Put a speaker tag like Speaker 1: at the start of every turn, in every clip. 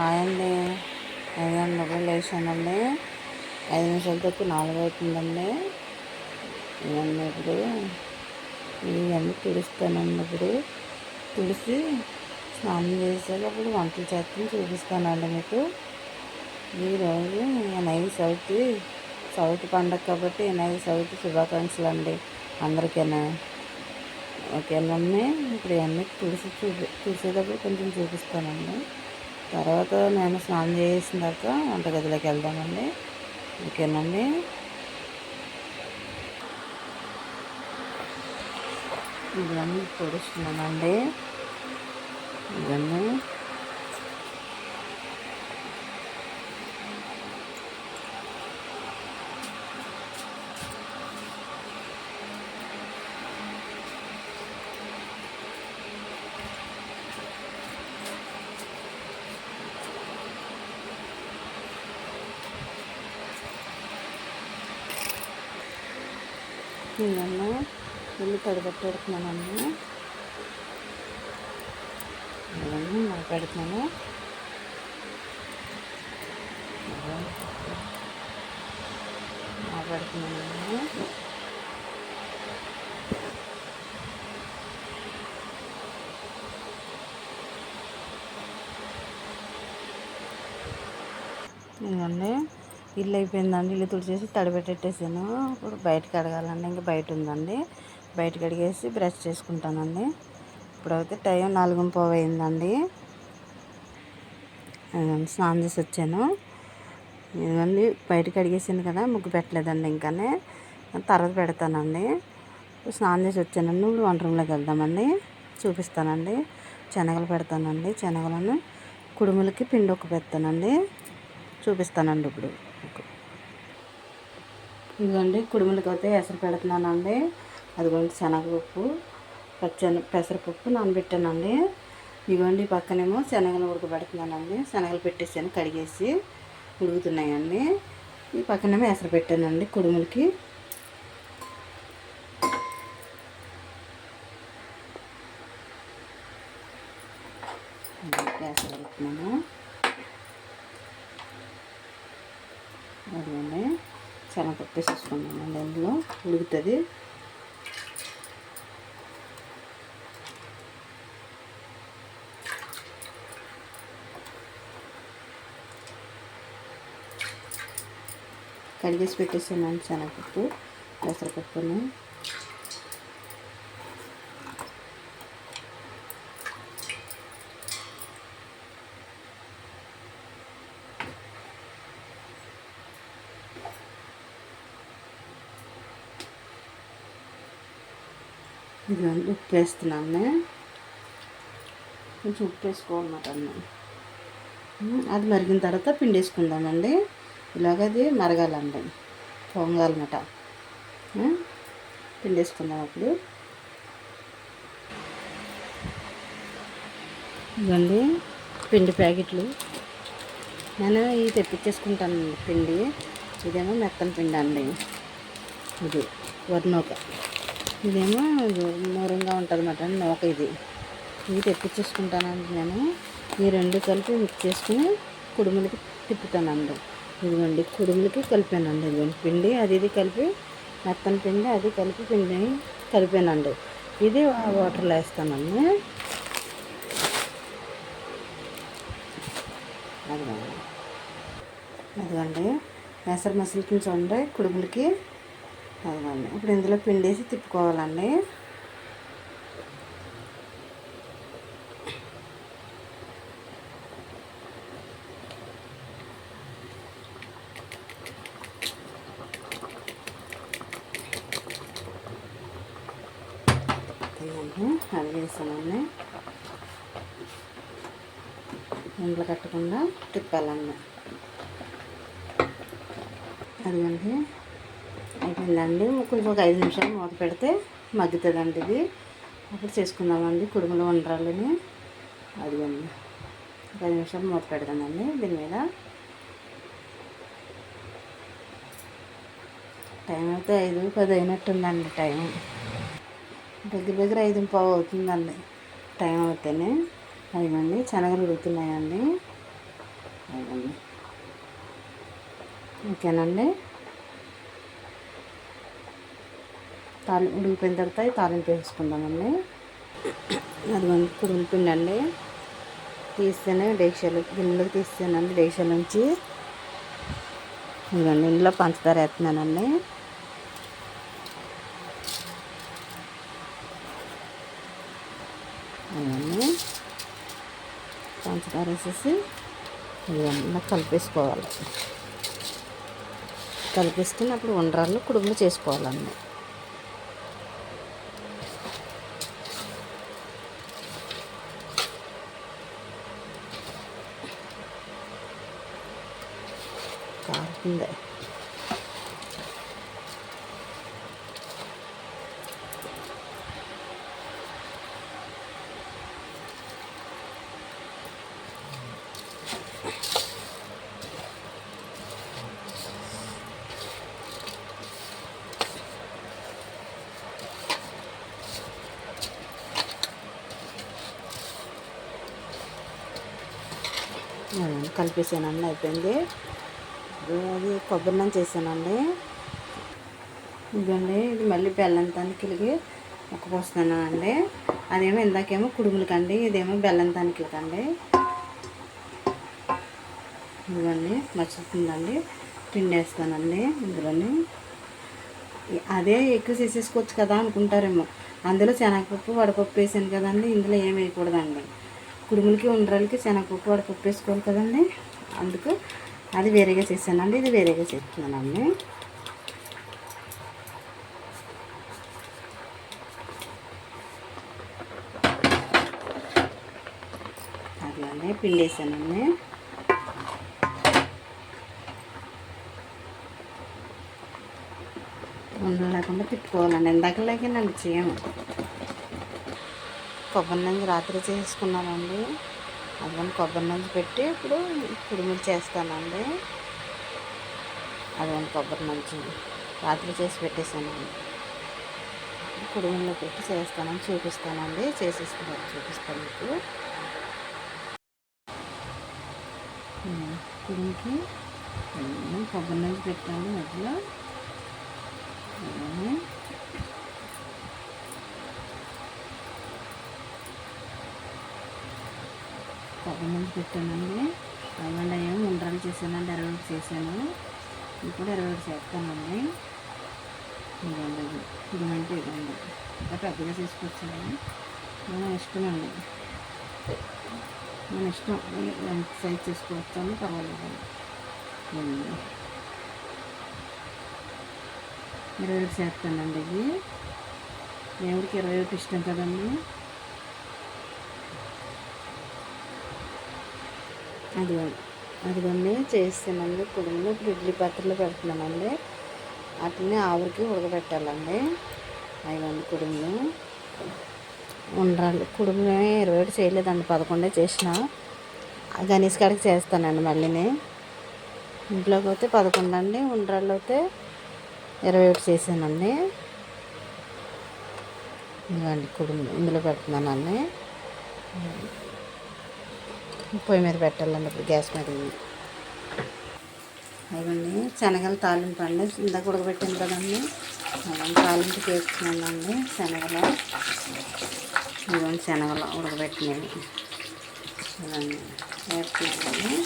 Speaker 1: అండి ఐదు గంటలకు లేచానండి. ఐదు నిమిషాల తక్కువ నాలుగు అవుతుందండి. ఇవన్నీ ఇప్పుడు ఇవన్నీ తుడుస్తానండి ఇప్పుడు. తుడిసి స్నానం చేసేటప్పుడు వంటలు చేస్తాను చూపిస్తానండి మీకు. ఈరోజు వినాయక చవితి చవితి పండగ కాబట్టి వినాయక చవితి శుభాకాంక్షలు అండి అందరికైనా. ఓకేనండి. ఇప్పుడు ఇవన్నీ తుడిసి చూపి తుడిసేటప్పుడు కొంచెం చూపిస్తానండి. తర్వాత నేను స్నానం చేసిన తర్వాత వంటగదిలోకి వెళ్దామండి. ఓకేనండి. ఇవన్నీ పొడుస్తున్నానండి. ఇవన్నీ ఉడికిందన్న ఉల్లి తడబెట్టి ఉడుకున్నానన్న మాట్లాడుతున్నాను మాట్లాడుతున్నాను అండి ఇల్లు అయిపోయిందండి ఇల్లు తుడిచేసి తడిపెట్టేసాను ఇప్పుడు బయటకు అడగాలండి. ఇంకా బయట ఉందండి. బయటకు అడిగేసి బ్రష్ చేసుకుంటానండి. ఇప్పుడైతే టైం నాలుగు పోవైందండి స్నానం చేసి వచ్చాను. ఇదండి బయటకు అడిగేసింది కదా ముగ్గు పెట్టలేదండి ఇంకానే. తర్వాత పెడతానండి. స్నానం చేసి వచ్చానండి ఇప్పుడు వంట రూమ్లోకి వెళ్దామండి. చూపిస్తానండి. శనగలు పెడతానండి. శనగలను కుడుములకి పిండి ఒక పెడతానండి. చూపిస్తానండి ఇప్పుడు. ఇదిగోండి కుడుములకి అయితే ఎసరు పెడుతున్నానండి. అదిగోండి శనగపప్పు పచ్చని పెసరపప్పు నానబెట్టానండి. ఇదిగోండి పక్కనేమో శనగలు ఉడకబెడుతున్నానండి. శనగలు పెట్టేసాను కడిగేసి ఉడుకుతున్నాయండి. ఈ పక్కనేమో ఎసరు పెట్టానండి కుడుములకి. గ్యాస్ పెడుతున్నాను. అదిగోండి. చాలా వేసేసుకున్నానండి అందులో. ఉడుకుతుంది. కడిగేసి పెట్టేసాను శనగపప్పు పెసరపప్పును. ఇదిగోండి ఉప్పు వేస్తున్నాను కొంచెం ఉప్పు వేసుకోవాలన్నమాట అన్నం అది మరిగిన తర్వాత పిండి వేసుకుందామండి ఇలాగ అది మరగాలండి. పొంగాలన్నమాట. పిండి వేసుకుందాం అప్పుడు. ఇవ్వండి పిండి ప్యాకెట్లు. నేను ఇవి తెప్పించేసుకుంటాను పిండి. ఇదేమో మెత్తన పిండి అండి ఇది వర్ణోక. ఇదేమో నూరంగా ఉంటుంది అన్నమాట నూక ఇది. ఇది తెప్పించేసుకుంటానండి నేను. ఈ రెండు కలిపి మిక్స్ చేసుకుని కుడుములకి తిప్పుతానండి. ఇదిగోండి కుడుములకి కలిపానండి. ఇదిగోండి పిండి అది ఇది కలిపి మెత్తని పిండి అది కలిపి పిండి కలిపానండి. ఇది వాటర్లో వేస్తానండి. అదిగోండి. అదిగోండి పెసర మసలికి చూడండి కుడుములకి అదిగోండి ఇప్పుడు ఇందులో పిండేసి తిప్పుకోవాలండి. అది వేసానండి ఇంట్లో కట్టకుండా తిప్పాలండి. అదిగండి అయిపోయిందండి. కొంచెం ఒక ఐదు నిమిషాలు మూత పెడితే మగ్గుతుందండి ఇది. అప్పుడు చేసుకుందామండి కుడుములు వండరాలని అదిగండి. ఒక ఐదు నిమిషాలు మూత పెడదామండి దీని మీద. టైం అయితే ఐదు పది అయినట్టుందండి టైం. దగ్గర దగ్గర ఐదు పావు అవుతుందండి టైం అవుతేనే అదిగండి శనగలు ఉడుకుతున్నాయండి. అదండి ఓకేనండి? తాలి ఉడికిపోయిన తర్వాత తాలింపు వేసుకుందామండి. అది కుడుముల పిండి అండి తీస్తేనే డేక్షలు గిన్నెలోకి తీస్తానండి డేక్షల నుంచి. ఇదిగోండి ఇందులో పంచదార వేస్తున్నానండి. అవన్నీ పంచదార వేసేసి ఇవన్నీ కలిపేసుకోవాలి. కలిపేసుకుని అప్పుడు ఉండరాళ్ళు కుడుములు చేసుకోవాలండి. కారుతుంది కలిపేసానండి అయిపోయింది. అది కొబ్బరి చేశానండి. ఇదండి ఇది మళ్ళీ బెల్లం తనిఖీలకి ఒక పోస్తున్నానండి అదేమో ఇందాకేమో కుడుములకండి ఇదేమో బెల్లం అండి ఇదిగోండి మర్చిపోతుందండి. పిండి వేస్తానండి ఇందులోని అదే ఎక్కువ చేసేసుకోవచ్చు కదా అనుకుంటారేమో. అందులో శనగపప్పు వడపప్పు వేసాను కదండి ఇందులో ఏం వేయకూడదండి. కుడుములకి ఉండ్రాలకి శనగపప్పు వడపప్పు వేసుకోవాలి కదండి. అందుకు అది వేరేగా చేశానండి ఇది వేరేగా చేస్తున్నానండి. అట్లానే పిండి వేసానండి ఉండలేకుండా తిప్పుకోవాలండి ఇందాకలాగే నన్ను చేయము కొబ్బరి నుంచి రాత్రి చేసుకున్నానండి అందుకని కొబ్బరి నుంచి పెట్టి ఇప్పుడు కుడుములు చేస్తానండి. అదే కొబ్బరి నుంచి రాత్రి చేసి పెట్టేశానండి. కుడుముల్లో పెట్టి చేస్తానని చూపిస్తానండి. చేసేసుకున్నాను చూపిస్తాను మీకు. కుడుముకి కొబ్బరి నుంచి పెట్టాను మధ్యలో. కొబ్బరి నుంచి పెట్టానండి. అవ్వండి అయ్యా ఉండ్రాలు చేశానండి ఇరవై ఒకటి చేశాను. ఇప్పుడు ఇరవై ఒకటి చేస్తానండి ఇదండి ఇదంటే ఇదండి ఇంకా పెద్దగా తీసుకొచ్చాను మన ఇష్టం అండి మన ఇష్టం. ఎంత సైజ్ చేసుకోవచ్చాను పర్వాలేదు ఇరవై ఒకటి చేస్తానండి ఇది. దేవుడికి ఇరవై ఒకటి ఇష్టం కదండి. అది అదిగోండి చేస్తామండి. కుడుములు ఇప్పుడు ఇడ్లీ పాత్రలో పెడుతున్నామండి. వాటిని ఆవురికి ఉడకబెట్టాలండి. అవి కుడుములు ఉండాలి. కుడుములు ఇరవై ఒకటి చేయలేదండి. పదకొండే చేసిన. గణేష్ కాడికి చేస్తానండి మళ్ళీని. ఇంట్లోకి అయితే పదకొండు అండి. ఉండ్రాళ్ళు అయితే ఇరవై ఒకటి చేశానండి. ఇవ్వండి కుడుములు ఇందులో పెడుతున్నానండి. పొయ్యి మీద పెట్టాలండి ఇప్పుడు గ్యాస్ మీద. ఇవన్నీ శనగలు తాలింపు అండి. ఇందాక ఉడకబెట్టింది కదండి. తాలింపు చేసుకున్నానండి శనగలు. ఇవన్నీ శనగలు ఉడకబెట్టినవి. ఇవన్నీ వేసుకున్నాను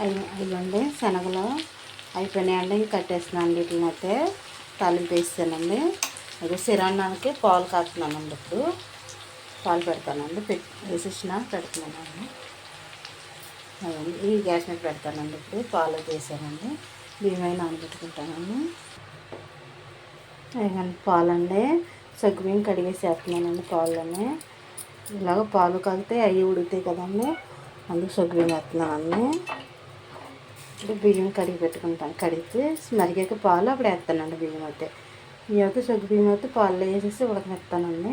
Speaker 1: అవి ఇవ్వండి శనగలు అయిపోయినాయండి. ఇంక కట్టేస్తున్నాను వీటిని అయితే. తాలింపు వేస్తానండి. అది సిరాన్నానికి పాలు కాస్తున్నానండి ఇప్పుడు. పాలు పెడతానండి. పెట్టి వేసేసిన పెడుతున్నానండి. అదండి. ఈ గ్యాస్ మీద పెడతానండి ఇప్పుడు. పాలు చేసానండి బియ్యమైన నానబెట్టుకుంటానండి అదండి పాలండి. సగ్గుమీ కడిగేసి వేస్తున్నానండి పాలని ఇలాగ పాలు కాగితే అవి ఉడుకుతాయి కదండి. అందుకు సగ్గుబియ్యం వేస్తున్నానండి. ఇప్పుడు బియ్యం కడిగి పెట్టుకుంటాను. కడిగితే మరిగాక పాలు అప్పుడు వేస్తానండి బియ్యం అయితే. బియ్యం అయితే సగ్గు బియ్యం అయితే పాలు వేసేసి ఉడకనిస్తానండి.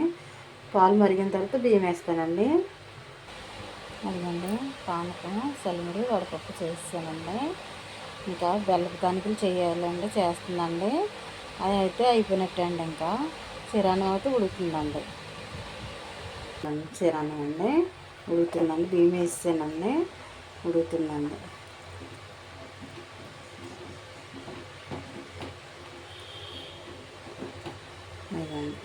Speaker 1: పాలు మరిగిన తర్వాత బియ్యం వేస్తానండి. అదిగండి పానకం సెలమిడి వడపప్పు చేస్తానండి ఇంకా బెల్లపు తణుకులు చేయాలండి చేస్తుందండి అది అయితే అయిపోయినట్టండి ఇంకా. చిరానం అయితే ఉడుకుతుందండి. చిరాణం అండి. ఉడుకుతుందండి బియ్యం వేసానండి. ఉడుకుతుందండి. అదండి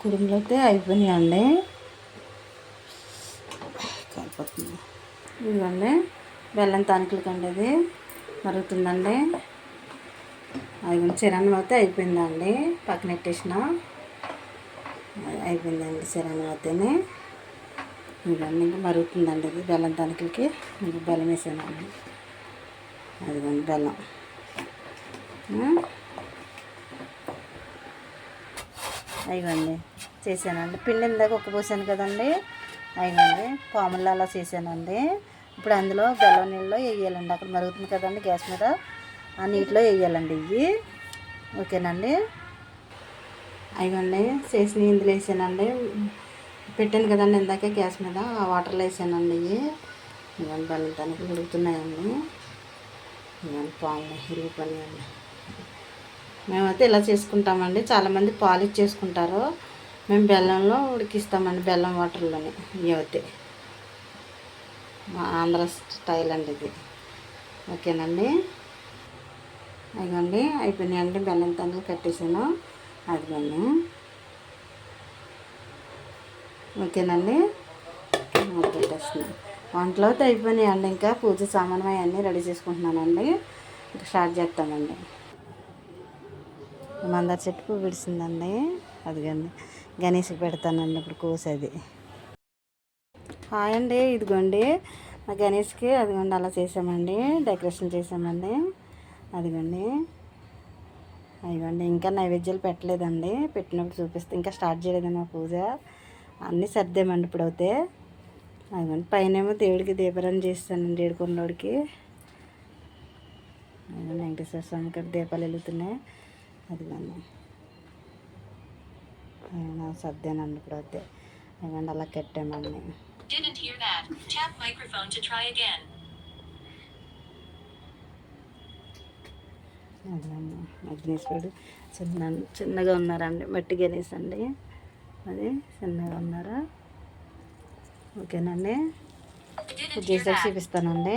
Speaker 1: కుడుములు అయితే అయిపోయినాయండి. కాలిపోతుంది ఇదిగోండి బెల్లం తానుకలకండి అది. మరుగుతుందండి. అది చిరాన్నం అయితే అయిపోయిందండి. పక్కన పెట్టేసిన అయిపోయిందండి చిరణం అయితేనే. ఇవన్నీ ఇంకా మరుగుతుందండి ఇది బెల్లం తానుకలకి ఇంకా బెల్లం వేసానండి అదిగోండి బెల్లం. ఆ? అయ్యండి చేశానండి. పిండి ఇందాక ఒక్క పోసాను కదండి. అయ్యండి పాములు అలా చేశానండి. ఇప్పుడు అందులో బెల్లం నీళ్ళలో వేయాలండి. అక్కడ మరుగుతుంది కదండి గ్యాస్ మీద. ఆ నీటిలో వేయాలండి ఇవి. ఓకేనండి? అయ్యండి చేసిన ఇందులో వేసానండి. పెట్టాను కదండి ఇందాకే గ్యాస్ మీద. ఆ వాటర్లో వేసానండి ఇవి. ఇవన్నీ బెల్లం తనకి ఉడుకుతున్నాయండి. ఇవన్నీ పాములు ఇరిగిపోయినాయండి. మేమైతే ఇలా చేసుకుంటామండి. చాలామంది పాలు ఇచ్చేసుకుంటారు మేము బెల్లంలో ఉడికిస్తామండి బెల్లం వాటర్లోనే ఇవి మా ఆంధ్ర స్టైల్ అండి ఇది. ఓకేనండి? అదిగోండి అయిపోయినాయండి బెల్లం తండ్రులు కట్టేసాను. అదిగోండి. ఓకేనండి? పెట్టేస్తున్నాను వంటలో అయితే అయిపోయినాయండి ఇంకా. పూజ సామాన్యం అవన్నీ రెడీ చేసుకుంటున్నానండి. ఇంకా స్టార్ట్ చేస్తామండి. మందార చెట్టు పువ్వు విడిసిందండి అదిగండి గణేష్కి పెడతానండి ఇప్పుడు కోసేది హాయ్ అండి ఇదిగోండి. గణేష్కి అదిగోండి అలా చేసామండి. డెకరేషన్ చేసామండి. అదిగోండి. అదిగోండి ఇంకా నైవేద్యాలు పెట్టలేదండి. పెట్టినప్పుడు చూపిస్తే ఇంకా స్టార్ట్ చేయలేదండి మా పూజ. అన్నీ సర్దేమండి ఇప్పుడు అయితే అదిగోండి పైనేమో దేవుడికి దీపారాన్ని చేస్తానండి ఏడుకొండోడికి వెంకటేశ్వర స్వామికి దీపాలు వెలుగుతున్నాయి. అదిగోండి. అయినా సర్దానండి ఇప్పుడు అయితే అదిగోండి అలా కట్టామండి.
Speaker 2: Didn't hear that. Tap microphone to try again.
Speaker 1: అదిగోండి అగ్నేశ్వరుడు చిన్న చిన్నగా ఉన్నారండి. మట్టి గణేష్ అండి అది చిన్నగా ఉన్నారా? ఓకేనండి. చేసాక. చూపిస్తానండి.